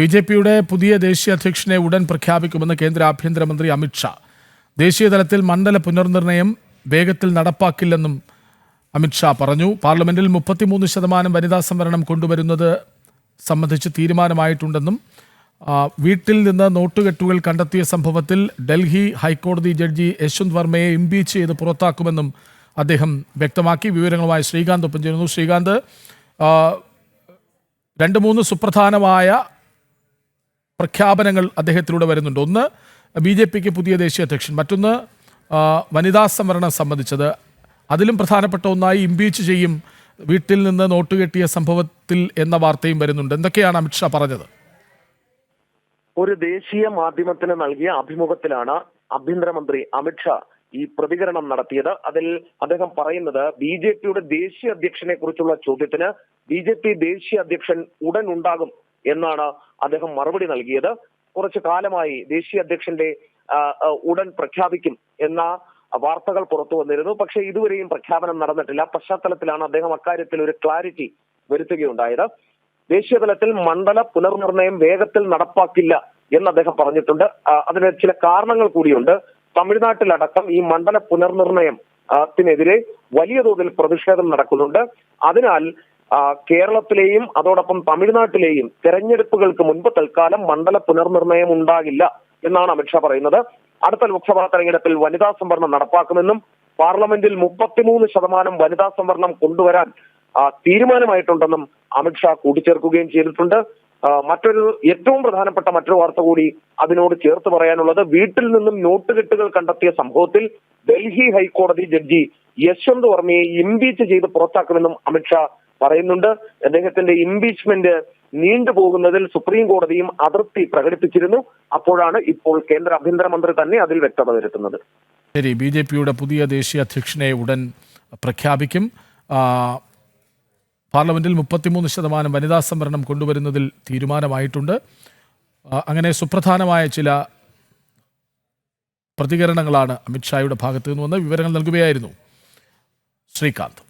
B J പിയുടെ പുതിയ ദേശീയ അധ്യക്ഷനെ ഉടൻ പ്രഖ്യാപിക്കുമെന്ന് കേന്ദ്ര ആഭ്യന്തരമന്ത്രി അമിത്ഷാ ദേശീയ തലത്തിൽ മണ്ഡല പുനർനിർണയം വേഗത്തിൽ നടപ്പാക്കില്ലെന്നും അമിത്ഷാ പറഞ്ഞു. പാർലമെന്റിൽ മുപ്പത്തിമൂന്ന് ശതമാനം വനിതാ സംവരണം കൊണ്ടുവരുന്നത് സംബന്ധിച്ച് തീരുമാനമായിട്ടുണ്ടെന്നും വീട്ടിൽ നിന്ന് നോട്ടുകെട്ടുകൾ കണ്ടെത്തിയ സംഭവത്തിൽ ഡൽഹി ഹൈക്കോടതി ജഡ്ജി യശ്വന്ത് വർമ്മയെ ഇംപീച്ച് ചെയ്ത് പുറത്താക്കുമെന്നും അദ്ദേഹം വ്യക്തമാക്കി. വിവരങ്ങളുമായി ശ്രീകാന്ത് ഒപ്പം ചേരുന്നു. ശ്രീകാന്ത് രണ്ട് മൂന്ന് സുപ്രധാനമായ പ്രഖ്യാപനങ്ങൾ അദ്ദേഹത്തിലൂടെ വരുന്നുണ്ട്. ഒന്ന് ബി ജെ പിക്ക് പുതിയ ദേശീയ അധ്യക്ഷൻ. മറ്റൊന്ന് വനിതാ സംവരണം സംബന്ധിച്ചത്. അതിലും പ്രധാനപ്പെട്ട ഒന്നായി ഇംപീച്ച് ചെയ്യും വീട്ടിൽ നിന്ന് നോട്ട് കെട്ടിയ സംഭവത്തിൽ എന്ന വാർത്തയും വരുന്നുണ്ട്. എന്തൊക്കെയാണ് അമിത്ഷാ പറഞ്ഞത്? ഒരു ദേശീയ മാധ്യമത്തിന് നൽകിയ അഭിമുഖത്തിലാണ് ആഭ്യന്തരമന്ത്രി അമിത്ഷാ ഈ പ്രതികരണം നടത്തിയത്. അതിൽ അദ്ദേഹം പറയുന്നത് ബി ജെ പിയുടെ ദേശീയ അധ്യക്ഷനെ കുറിച്ചുള്ള ചോദ്യത്തിന് ബി ജെ പി ദേശീയ അധ്യക്ഷൻ ഉടൻ ഉണ്ടാകും എന്നാണ് അദ്ദേഹം മറുപടി നൽകിയത്. കുറച്ചു കാലമായി ദേശീയ അധ്യക്ഷന്റെ ഉടൻ പ്രഖ്യാപിക്കും എന്ന വാർത്തകൾ പുറത്തു വന്നിരുന്നു. പക്ഷേ ഇതുവരെയും പ്രഖ്യാപനം നടന്നിട്ടില്ല. പശ്ചാത്തലത്തിലാണ് അദ്ദേഹം അക്കാര്യത്തിൽ ഒരു ക്ലാരിറ്റി വരുത്തുകയുണ്ടായത്. ദേശീയ തലത്തിൽ മണ്ഡല പുനർനിർണയം വേഗത്തിൽ നടപ്പാക്കില്ല എന്ന് അദ്ദേഹം പറഞ്ഞിട്ടുണ്ട്. അതിന് ചില കാരണങ്ങൾ കൂടിയുണ്ട്. തമിഴ്നാട്ടിലടക്കം ഈ മണ്ഡല പുനർനിർണയം ത്തിനെതിരെ വലിയ തോതിൽ പ്രതിഷേധം നടക്കുന്നുണ്ട്. അതിനാൽ കേരളത്തിലെയും അതോടൊപ്പം തമിഴ്നാട്ടിലെയും തെരഞ്ഞെടുപ്പുകൾക്ക് മുൻപ് തൽക്കാലം മണ്ഡല പുനർനിർണയം ഉണ്ടാകില്ല എന്നാണ് അമിത്ഷാ പറയുന്നത്. അടുത്ത ലോക്സഭാ തെരഞ്ഞെടുപ്പിൽ വനിതാ സംവരണം നടപ്പാക്കുമെന്നും പാർലമെന്റിൽ മുപ്പത്തിമൂന്ന് ശതമാനം വനിതാ സംവരണം കൊണ്ടുവരാൻ തീരുമാനമായിട്ടുണ്ടെന്നും അമിത്ഷാ കൂട്ടിച്ചേർക്കുകയും ചെയ്തിട്ടുണ്ട്. മറ്റൊരു ഏറ്റവും പ്രധാനപ്പെട്ട മറ്റൊരു വാർത്ത കൂടി അതിനോട് ചേർത്ത് പറയാനുള്ളത് വീട്ടിൽ നിന്നും നോട്ടുകെട്ടുകൾ കണ്ടെത്തിയ സംഭവത്തിൽ ഡൽഹി ഹൈക്കോടതി ജഡ്ജി യശ്വന്ത് വർമ്മയെ ഇംപീച്ച് ചെയ്ത് പുറത്താക്കുമെന്നും അമിത്ഷാ പറയുന്നുണ്ട്. അദ്ദേഹത്തിന്റെ ഇംപീച്ച്മെന്റ് നീണ്ടുപോകുന്നതിൽ സുപ്രീം കോടതിയും അതൃപ്തി പ്രകടിപ്പിച്ചിരുന്നു. അപ്പോഴാണ് ഇപ്പോൾ കേന്ദ്ര ആഭ്യന്തരമന്ത്രി തന്നെ അതിൽ വ്യക്തത വരുത്തുന്നത്. ശരി ബി ജെ പിയുടെ പുതിയ ദേശീയ അധ്യക്ഷനെ ഉടൻ പ്രഖ്യാപിക്കും. പാർലമെന്റിൽ മുപ്പത്തിമൂന്ന് ശതമാനം വനിതാ സംവരണം കൊണ്ടുവരുന്നതിൽ തീരുമാനമായിട്ടുണ്ട്. അങ്ങനെ സുപ്രധാനമായ ചില പ്രതികരണങ്ങളാണ് അമിത്ഷായുടെ ഭാഗത്തു നിന്ന് വന്ന് വിവരങ്ങൾ നൽകുകയായിരുന്നു ശ്രീകാന്ത്.